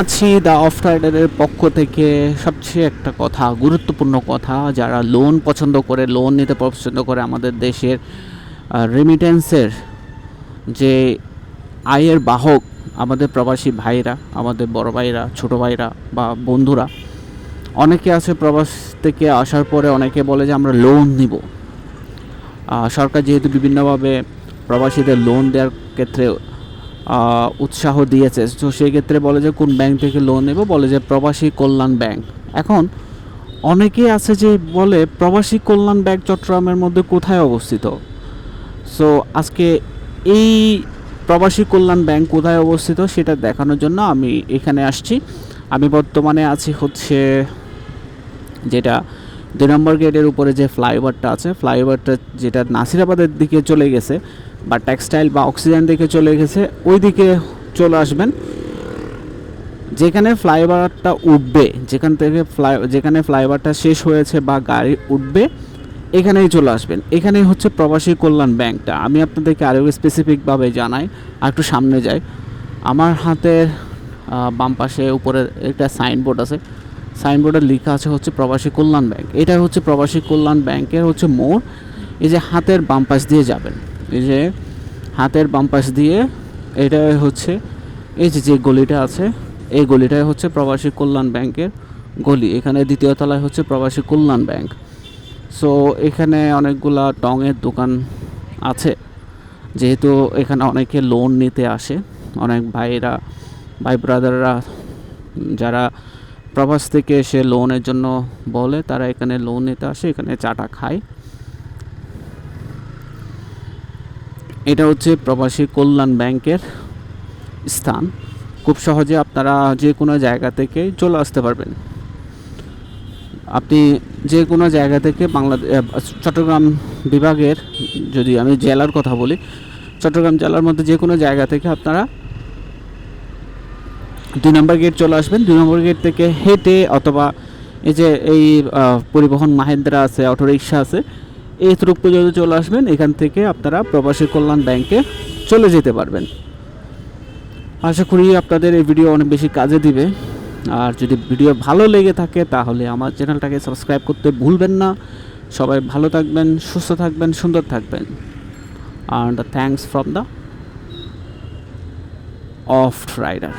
আছি the of রাইডারের পক্ষ থেকে সবচেয়ে একটা কথা, গুরুত্বপূর্ণ কথা, যারা লোন পছন্দ করে লোন নিতে পছন্দ করে আমাদের দেশের রেমিটেন্সের যে আয়ের বাহক আমাদের প্রবাসী ভাইরা, আমাদের বড় ভাইরা, ছোট ভাইরা বা বন্ধুরা, অনেকে আছে প্রবাস থেকে আসার পরে অনেকে বলে যে আমরা লোন নিব। সরকার যেহেতু বিভিন্নভাবে প্রবাসীদের লোন দেওয়ার ক্ষেত্রে উৎসাহ দিয়েছে। তো সেই ক্ষেত্রে বলে যে কোন ব্যাংক থেকে লোন নেব? বলে যে প্রবাসী কল্যাণ ব্যাংক এখন অনেকে আছে যে বলে প্রবাসী কল্যাণ ব্যাংক চট্টগ্রামের মধ্যে কোথায় অবস্থিত? সো আজকে এই প্রবাসী কল্যাণ ব্যাংক কোথায় অবস্থিত সেটা দেখানোর জন্য আমি এখানে আসছি। আমি বর্তমানে আছি হচ্ছে যেটা দুই নম্বর গেটের উপরে যে ফ্লাইওভারটা আছে, ফ্লাইওভারটা যেটা নাসিরাবাদের দিকে চলে গেছে, বা টেক্সটাইল বা অক্সিজেন দিকে চলে গেছে ওই দিকে চলে আসবেন। যেখানে ফ্লাইওভারটা উঠবে, যেখান থেকে ফ্লাই, যেখানে ফ্লাইওভারটা শেষ হয়েছে বা গাড়ি উঠবে, এখানেই চলে আসবেন। এখানেই হচ্ছে প্রবাসী কল্যাণ ব্যাংকটা। আমি আপনাদেরকে আরও স্পেসিফিকভাবে জানাই, আর একটু সামনে যাই। আমার হাতের বাম পাশে উপরে একটা সাইনবোর্ড আছে। সাইনবোর্ডে লেখা আছে হচ্ছে প্রবাসী কল্যাণ ব্যাংক। এটা হচ্ছে প্রবাসী কল্যাণ ব্যাংকের হচ্ছে মোড়। এই যে হাতের বাম পাশ দিয়ে যাবেন। এই যে হাতের বাম পাশ দিয়ে এটা হচ্ছে, এই যে যে গলিটা আছে, এই গলিটাই হচ্ছে প্রবাসী কল্যাণ ব্যাংকের গলি। এখানে দ্বিতীয় তলায় হচ্ছে প্রবাসী কল্যাণ ব্যাংক। সো এখানে অনেকগুলা টঙের দোকান আছে। যেহেতু এখানে অনেকে লোন নিতে আসে, অনেক ভাইরা ভাই ব্রাদাররা যারা প্রবাস থেকে এসে লোনের জন্য বলে, তারা এখানে লোন নিতে আসে, এখানে চাটা খায়। এটা হচ্ছে প্রবাসী কল্যাণ ব্যাংকের স্থান। খুব সহজে আপনারা যে কোনো জায়গা থেকে চলে আসতে পারবেন। আপনি যে কোনো জায়গা থেকে বাংলাদেশ চট্টগ্রাম বিভাগের, যদি আমি জেলার কথা বলি, চট্টগ্রাম জেলার মধ্যে যে কোনো জায়গা থেকে আপনারা দুই নম্বর গেট চলে আসবেন। দুই নম্বর গেট থেকে হেঁটে অথবা এই যে এই পরিবহন মাহেন্দ্রা আছে, অটোরিকশা আছে, এই থ্রুক পর্যন্ত চলে আসবেন। এখান থেকে আপনারা প্রবাসী কল্যাণ ব্যাংকে চলে যেতে পারবেন। আশা করি আপনাদের এই ভিডিও অনেক বেশি কাজে দিবে। আর যদি ভিডিও ভালো লেগে থাকে, তাহলে আমার চ্যানেলটাকে সাবস্ক্রাইব করতে ভুলবেন না। সবাই ভালো থাকবেন, সুস্থ থাকবেন, সুন্দর থাকবেন। আর thanks from the of rider